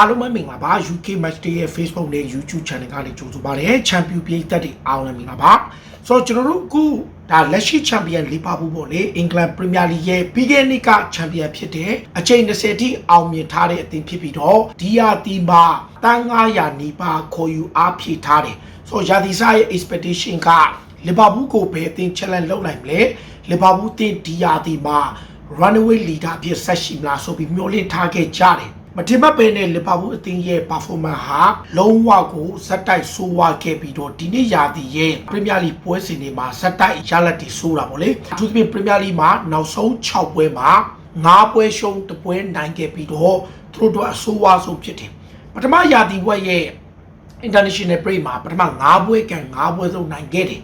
အားလုံးပဲမင်္ဂလာပါ UK Match Day ရဲ့ Facebook နဲ့ YouTube Channel ကနေကြိုဆိုပါရစေချန်ပီယံပြည်သက်တွေအားလုံးမင်္ဂလာပါဆိုတော့ကျွန်တော်တို့အခုဒါလက်ရှိချန်ပီယံလီဗာပူးပေါ့လေအင်္ဂလန်ပရီးမီယာလိရဲ့ပြီးခဲ့တဲ့နှစ်ကချန်ပီယံဖြစ်တဲ့အချိန်20ထိအောင်မြင်ထားတဲ့အသင်းဖြစ်ပြီးတော့ဒီယာတီမှာတန်း900နီးပါးခေါ်ယူအားဖြည့်ထားတယ်ဆိုတော့ယာတီစာရဲ့ expectation ကလီဗာပူးကိုဘယ်အသင်း challenge လုပ်နိုင်မလဲလီဗာပူးအသင်းဒီယာတီမှာ runaway leader အဖြစ်ဆက်ရှိမလားဆိုပြီးမျှော်လင့်ထားခဲ့ကြတယ် မထင်မှတ်ပဲနဲ့လီဗာပူးအသင်းရဲ့ performance ဟာလုံးဝကိုဇက်တိုက်ဆိုးဝါးခဲ့ပြီးတော့ဒီနေ့ရာသီရဲ့ပရီးမီယာလိပွဲစဉ်တွေမှာဇက်တိုက်ရလဒ်တွေဆိုးတာပေါ့လေအထူးသဖြင့်ပရီးမီယာလိမှာနောက်ဆုံး6ပွဲမှာ9ပွဲရှုံးတစ်ပွဲနိုင်ခဲ့ပြီးတော့သူတို့တို့အဆိုးဝါးဆုံးဖြစ်တယ်ပထမရာသီဝက်ရဲ့ international break မှာပထမ9ပွဲကန်9ပွဲဆုံးနိုင်ခဲ့တယ်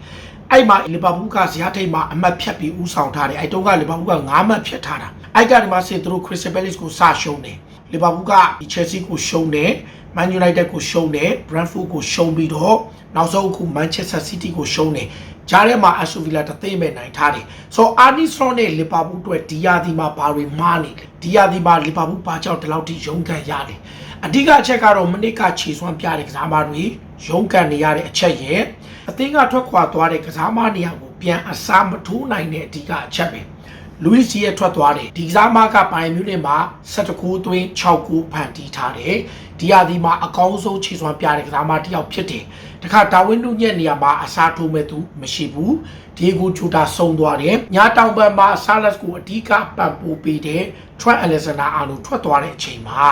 အဲ့မှာလီဗာပူးကဇယားထိပ်မှာအမှတ်ဖြတ်ပြီးဦးဆောင်ထားတယ်အဲ့တုန်းကလီဗာပူးက9မှတ်ဖြတ်ထားတာအဲ့ကနေမှဆင်သူတို့ Crystal Palace ကိုစရှုံးတယ် လီဗာပူးက Chelsea ကိုရှုံးတယ် Man United ကိုရှုံးတယ် Brentford ကိုရှုံးပြီးတော့နောက်ဆုံးအခု Manchester City ကိုရှုံးတယ်ကြားထဲမှာ Aston Villa တသိမ့်မဲ့နိုင်ထားတယ်ဆိုတော့ Arne Slot နဲ့လီဗာပူးအတွက်ဒီယာဒီမှာဘာတွေမှားနေလဲဒီယာဒီမှာလီဗာပူးဘာကြောင့်ဒီလောက်ထိရုန်းကန်ရတယ်အဓိကအချက်ကတော့မနစ်ကခြေစွမ်းပြတဲ့ကစားမတွေရုန်းကန်နေရတဲ့အချက်ရဲ့အသင်းကထွက်ခွာသွားတဲ့ကစားမနေရာကိုပြန်အစားမထိုးနိုင်တဲ့အဓိကအချက်ပဲ လူးစီရဲ့ထွက်သွားတယ်ဒီကစားမကပိုင်မြူးနဲ့မှာ16ကိုသွင်း6ကိုဖန်တီးထားတယ်ဒီဟာဒီမှာအကောင်းဆုံးခြေစွမ်းပြတဲ့ကစားမတစ်ယောက်ဖြစ်တယ်တခါဒါဝင်းနုညက်နေရာမှာအစားထိုးမဲ့သူမရှိဘူးဒီကိုဂျူတာဆုံးသွားတယ်ညာတောင်ဘက်မှာဆာလက်ကိုအဓိကပံ့ပိုးပေးတဲ့ Trent Alexander Arnold ထွက်သွားတဲ့အချိန်မှာ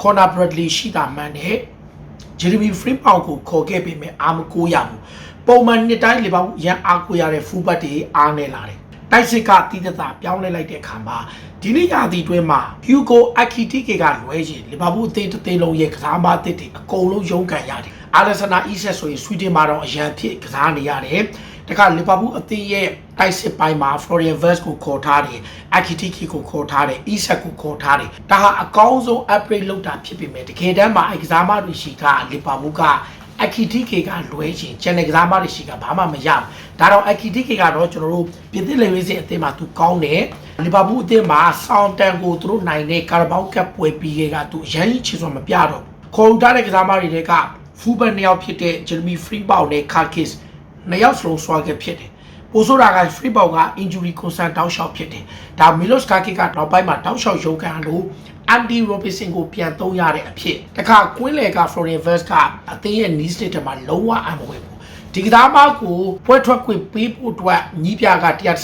Conor Bradley ရှိတာမှန်တယ်ဂျယ်ရမီဖရင်းပေါင်ကိုခေါ်ခဲ့ပေမဲ့အာမကိုရဘူးပုံမှန်နှစ်တိုင်းလေပောင်းရန်အားကိုရတဲ့ဖူးဘတ်တွေအားနေလာတယ် တိုက်စစ်ကတီးတသာပြောင်းလဲလိုက်တဲ့အခါမှာဒီနေ့ရာသီတွင်းမှာဟျူကိုအခီတီကေကလွဲရင်လီဗာပူးအသင်းတစ်သင်းလုံးရဲ့ကစားမအသစ်တွေအကုန်လုံးရုန်းကန်ရတယ်အာလက်ဆနာအီဆက်ဆိုရင်ဆွီဒင်မှာတော့အရန်ဖြစ်ကစားနေရတယ်တခါလီဗာပူးအသင်းရဲ့တိုက်စစ်ပိုင်းမှာ Florian Wirtz ကိုခေါ်ထားတယ်အခီတီကေကိုခေါ်ထားတယ်အီဆက်ကိုခေါ်ထားတယ်ဒါဟာအကောင်းဆုံး upgrade လုပ်တာဖြစ်ပေမဲ့တကယ်တမ်းမှာအဲကစားမတွေရှိကလီဗာပူးက အခီတီကေကလွဲရင်ကျန်တဲ့ကစားမတွေရှိကဘာမှမရဘူးဒါတော့အခီတီကေကတော့ကျွန်တော်တို့ပြင်သစ်လေဝေးစင်အသင်းမှာသူကောင်းတယ်လီဗာပူးအသင်းမှာဆောင်းတန်ကိုသူတို့နိုင်တဲ့ကာရဘောက်ကပ်ပွဲပြီးခဲ့ကသူအရင်ချီစွာမပြတော့ခေါ်ထားတဲ့ကစားမတွေကဖူးဘတ်နှစ်ယောက်ဖြစ်တဲ့ဂျယ်မီဖရီဘောက်နဲ့ကာကစ်နှစ်ယောက်စလုံးဆွာခဲ့ဖြစ်တယ်ပိုဆိုရာက free ball က injury concern တောက်လျှောက်ဖြစ်တယ်။ဒါ Milos Kaki ကနောက်ပိုင်းမှာတောက်လျှောက်ရုပ်ခံလို့ Andy Robertson ကိုပြန်သုံးရတဲ့အဖြစ်တခါကွင်းလေက Florian Wirtz ကအသင်းရဲ့ knee state မှာလုံးဝအံမဝင်ဘူးဒီကစားမကိုပွဲထွက်ခွင့်ပေးဖို့အတွက်ညီးပြက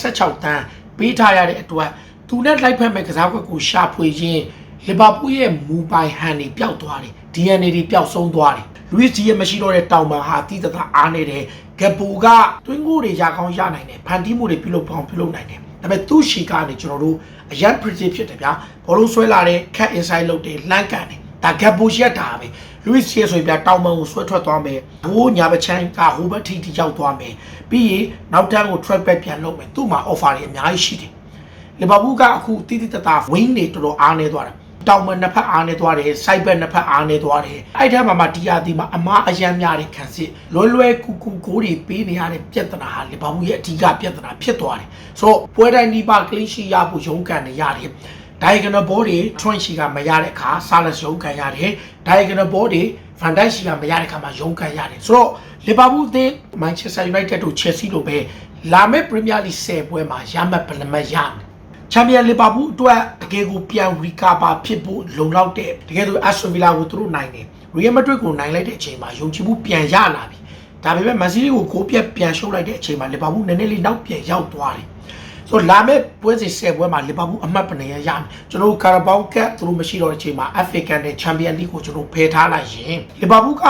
116တန်းပေးထားရတဲ့အတွက်သူနဲ့လိုက်ဖက်မဲ့ကစားကွက်ကိုရှာဖွေရင်းလီဗာပူးရဲ့မူပိုင်ဟန်တွေပျောက်သွားတယ် DNA တွေပျောက်ဆုံးသွားတယ်လူစ်ဂျီရဲ့မရှိတော့တဲ့တောင်ပန်ဟာတိတသာအားနေတယ်ဂပူကတွင်းကိုတွေရကောင်းရနိုင်တယ်ဖန်တီးမှုတွေပြုလုပ်ပေါင်းပြုလုပ်နိုင်တယ် ဒါပေမဲ့သူ့ရှီကနေကျွန်တော်တို့အရန် predict ဖြစ်တယ်ဗျာဘောလုံးဆွဲလာတဲ့ cat inside လုပ်တယ်လှမ်းကန်တယ်ဒါဂပူရက်တာပဲလူစ်ဂျီဆိုရင်ဗျာတောင်ပန်ကိုဆွဲထွက်သွားမယ်ဘိုးညာဘချမ်းကဟိုဘက်ထိထိရောက်သွားမယ်ပြီးရင်နောက်တန်းကို track back ပြန်လုပ်မယ်သူ့မှာ offer တွေအများကြီးရှိတယ်လီဗာပူးကအခုတိတိတသာ wing တွေတော်တော်အားနေသွားတာ တောင်မနှစ်ဖက်အားနေသွားတယ်စိုက်ဘက်နှစ်ဖက်အားနေသွားတယ်အဲ့ထက်မှာမှဒီယာဒီမှာအမားအယမ်းများတဲ့ခံစစ်လွယ်လွယ်ကူကူကိုတွေပေးနေရတဲ့ပြဿနာဟာလီဗာပူးရဲ့အဓိကပြဿနာဖြစ်သွားတယ်ဆိုတော့ပွဲတိုင်းဒီပါကလင်းရှိရဖို့ရုန်းကန်နေရတယ် diagonal ball တွေ trunk ရှိကမရတဲ့အခါ Salas ရုန်းကန်ရတယ် diagonal ball တွေ Van Dijk ရှိကမရတဲ့အခါမှာရုန်းကန်ရတယ်ဆိုတော့လီဗာပူးအသင်း Manchester United တို့ Chelsea တို့ပဲလာမယ့် Premier League 10ပွဲမှာရမှတ်ပလမတ်ရမယ် ချန်ပီယံလီဗာပူးအတွက်တကယ်ကိုပြန်ရီကာပါဖြစ်ဖို့လုံလောက်တဲ့တကယ်ဆိုအက်စတွန်ဗီလာကိုသူတို့နိုင်တယ်ရီယယ်မက်ဒရစ်ကိုနိုင်လိုက်တဲ့အချိန်မှာယုံကြည်မှုပြန်ရလာပြီဒါပေမဲ့မန်စီးတီကိုကိုပြက်ပြန်ရှုံးလိုက်တဲ့အချိန်မှာလီဗာပူးနည်းနည်းလေးနောက်ပြန်ရောက်သွားတယ်ဆိုတော့လာမယ့်ပွဲစဉ်၁၀ပွဲမှာလီဗာပူးအမှတ်ပနေရရမယ်ကျွန်တော်တို့ကာရာဘောက်ကပ်သူတို့မရှိတော့တဲ့အချိန်မှာ FA ကန်နဲ့ချန်ပီယံလိကိုကျွန်တော်ဖယ်ထားလိုက်ရင်လီဗာပူးက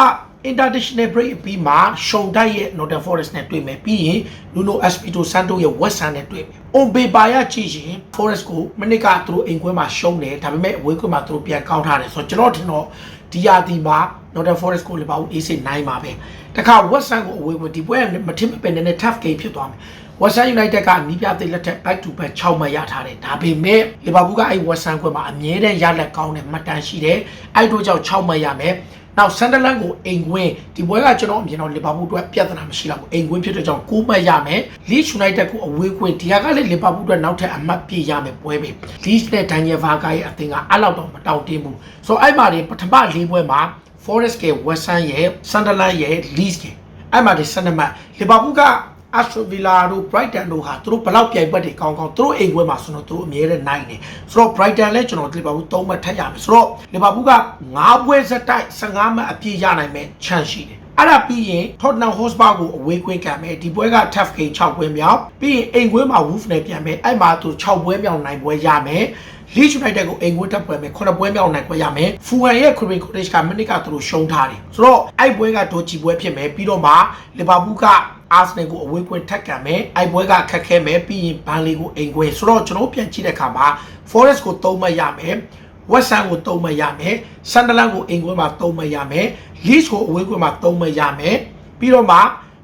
international break အပြီးမှာရှုံတိုက်ရဲ့ Nottingham Forest နဲ့တွေ့မယ်ပြီးရင် Nuno Espirito Santo ရဲ့ West Ham နဲ့တွေ့မယ်။ On paper ရကြည့်ရင် Forest ကိုမနစ်ကသူတို့အိမ်ခွဲမှာရှုံးတယ်ဒါပေမဲ့အဝေးခွဲမှာသူတို့ပြန်ကောင်းထားတယ်ဆိုတော့ကျွန်တော်ထင်တော့ဒီယာဒီမှာ Nottingham Forest ကိုလည်းပါဦး AC နိုင်ပါပဲ။တခါ West Ham ကိုအဝေးခွဲဒီပွဲမထင်မပင်နဲ့ tough game ဖြစ်သွားမယ်။ West Ham United ကနီးပြသိလက်ထက် back to back 6မှတ်ရထားတယ်ဒါပေမဲ့လီဗာပူးကအဲ့ West Ham ခွဲမှာအမြဲတမ်းရလက်ကောင်းတဲ့မှတ်တမ်းရှိတယ်။အဲ့တို့ကြောင့်6မှတ်ရမယ်။ နောက်ဆန်ဒလန်ကိုအိမ်ကွင်းဒီပွဲကကျွန်တော်အမြင်တော့လီဗာပူးအတွက်ပြဿနာမရှိတော့ဘူးအိမ်ကွင်းဖြစ်တဲ့ကြောင့်ကိုးမှတ်ရမယ်လီချ်ယူနိုက်တက်ကိုအဝေးကွင်းဒီဟာကလည်းလီဗာပူးအတွက်နောက်ထပ်အမှတ်ပြရမယ်ပွဲပဲလီချ်နဲ့ဒန်နီယယ်ဗာဂါရဲ့အသင်းကအဲ့လောက်တော့မတောင့်တင်းဘူးဆိုတော့အဲ့မှာဒီပထမ၄ပွဲမှာ Forest က West Ham ရဲ့ Sunderland ရဲ့ Leeds ကအဲ့မှာဒီဆန်နမတ်လီဗာပူးက Aston Villa တို့ Brighton တို့ဟာသူတို့ဘလောက်ပြိုင်ပွဲတွေကောင်းကောင်းသူတို့အိမ်ပွဲမှာဆိုတော့သူတို့အမြဲတမ်းနိုင်တယ်ဆိုတော့ Brighton လည်းကျွန်တော်လီဗာပူး၃မှတ်ထပ်ရမယ်ဆိုတော့လီဗာပူးက9ပွဲဆက်တိုက်15မှတ်အပြည့်ရနိုင်မဲ့ chance ရှိတယ်အဲ့ဒါပြီးရင် Tottenham Hotspur ကိုအဝေးကွင်းကံမယ်ဒီပွဲက Tough Game 6ပွဲမြောက်ပြီးရင်အိမ်ကွင်းမှာ Wolves နဲ့ပြန်မယ်အဲ့မှာသူ6ပွဲမြောက်နိုင်ပွဲရမယ် Leeds United ကိုအိမ်ကွင်းတက်ပွဲမယ်ခုနှစ်ပွဲမြောက်နိုင်ပွဲရမယ်ဖူဟန်ရဲ့ Craven Cottage ကမိနစ်ကသူတို့ရှုံးထားတယ်ဆိုတော့အဲ့ပွဲကဒိုချီပွဲဖြစ်မယ်ပြီးတော့မှလီဗာပူးက အာဆနယ်ကိုအဝေးကွင်းထက်ကံမယ်အဲ့ပွဲကခက်ခဲမယ်ပြီးရင်ဘန်လီကိုအိမ်ကွင်းဆိုတော့ကျွန်တော်ပြန်ကြည့်တဲ့အခါမှာ Forest ကို3မှတ်ရမယ် West Ham ကို3မှတ်ရမယ် Sunderland ကိုအိမ်ကွင်းမှာ3မှတ်ရမယ် Leeds ကိုအဝေးကွင်းမှာ3မှတ်ရမယ်ပြီးတော့မှ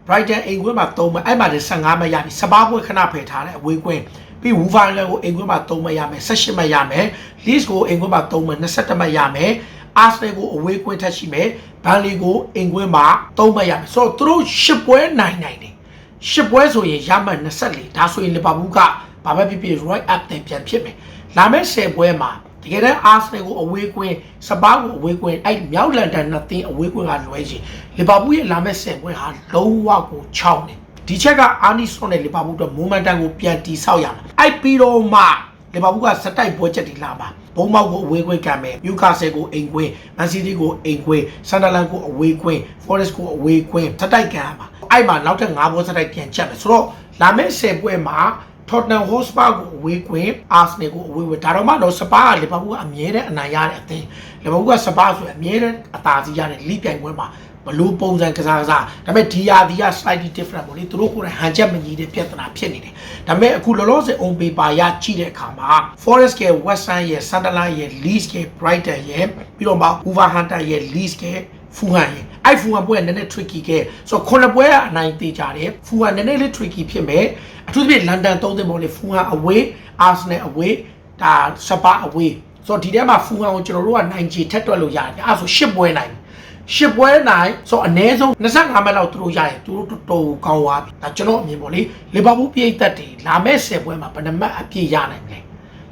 Brighton အိမ်ကွင်းမှာ3မှတ်အဲ့မှာလည်း15မှတ်ရပြီစပါးပွဲခဏဖယ်ထားတဲ့အဝေးကွင်းပြီး Wolverhampton ကိုအိမ်ကွင်းမှာ3မှတ်ရမယ်18မှတ်ရမယ် Leeds ကိုအိမ်ကွင်းမှာ3မှတ်22မှတ်ရမယ် Arsenal ကိုအဝေးကွင်းထက်ရှိမယ် Burnley ကိုအိမ်ကွင်းမှာ3မှတ်ရမယ်ဆိုတော့သူတို့10ပွဲနိုင်နိုင်တယ်10ပွဲဆိုရင်ရမှတ်24ဒါဆိုရင်လီဗာပူးကဘာပဲဖြစ်ဖြစ် right up တင်ပြန်ဖြစ်မယ်လာမယ့်10ပွဲမှာတကယ်တမ်း Arsenal ကိုအဝေးကွင်းစပါးကိုအဝေးကွင်းအဲ့မြောက်လန်ဒန်နှစ်သင်းအဝေးကွင်းကလွဲချင်လီဗာပူးရဲ့လာမယ့်10ပွဲဟာလုံးဝကိုချောင်းတယ်ဒီချက်ကအာနီဆွန်နဲ့လီဗာပူးအတွက်မိုမန်တန်ကိုပြန်တီဆောက်ရမှာအဲ့ပြီးတော့မှ လီဗာပူးကစတိုက်ပွဲချက်တွေလာပါဘုံမောက်ကိုအဝေးကွင်းကံမယ်မြူကာဆယ်ကိုအိမ်ကွင်းမန်စီးတီးကိုအိမ်ကွင်းဆန်ဒါလန်ကိုအဝေးကွင်းဖော်ရက်စ်ကိုအဝေးကွင်းစတိုက်ကံရမှာအဲ့မှာနောက်ထပ်9ပွဲစတိုက်ပြန်ချက်မယ်ဆိုတော့လာမယ့်10ပွဲမှာ Tottenham Hotspur ကိုအဝေးကွင်း Arsenal ကိုအဝေးကွင်းဒါတော့မှတော့စပါးကလီဗာပူးကအမြဲတမ်းအနိုင်ရတဲ့အသင်းလီဗာပူးကစပါးဆိုရင်အမြဲတမ်းအသာစီးရတဲ့လိပြိုင်ပွဲမှာ ဘလို့ပုံစံကစားကစားဒါပေမဲ့ဒီယာဒီက slightly different ပေါ့လေသူတို့ကိုယ်တိုင်ဟန်ချက်မကြီးတဲ့ပြဿနာဖြစ်နေတယ်ဒါပေမဲ့အခုလောလောဆယ် on paper ရကြည့်တဲ့အခါမှာ Forest ရဲ့ West Ham ရဲ့ Sunderland ရဲ့ Leeds ရဲ့ Brighton ရဲ့ပြီးတော့မှ Wolverhampton ရဲ့ Leeds ရဲ့ Fulham ရဲ့အဲ့ Fulham ပွဲကနည်းနည်း tricky ခဲ့ဆိုတော့ခုနှစ်ပွဲကအနိုင်သေးကြတယ် Fulham နည်းနည်းလေး tricky ဖြစ်မယ်အထူးသဖြင့် London သုံးသင်းပေါ့လေ Fulham away Arsenal away ဒါစပါ away ဆိုတော့ဒီထဲမှာ Fulham ကိုကျွန်တော်တို့ကနိုင်ချေထက်တွက်လို့ရတယ်အဲ့ဒါဆို10ပွဲနိုင် ရှစ်ပွဲနိုင်ဆိုအနည်းဆုံး25မိနစ်လောက်သူတို့ရရင်သူတို့တော်တော်ကောင်းသွားပြီဒါကျွန်တော်အမြင်ပေါ့လေလီဗာပူးပြည်သက်တွေလာမဲ့10ပွဲမှာဘယ်နှမှတ်အပြည့်ရနိုင်မလဲ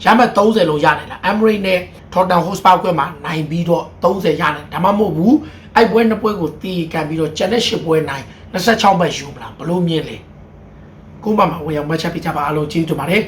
ရမှတ်30လုံးရနိုင်လားအမ်ဘရိနဲ့ Tottenham Hotspur ကွဲမှာနိုင်ပြီးတော့30ရနိုင်ဒါမှမဟုတ်ဘူးအဲ့ပွဲနှစ်ပွဲကိုတီးကန်ပြီးတော့ကျန်တဲ့10ပွဲနိုင်26မှတ်ယူမလားဘလို့မြင်လဲကိုမမဝေအောင်မှတ်ချက်ပြကြပါအားလုံးကျေးဇူးတင်ပါတယ်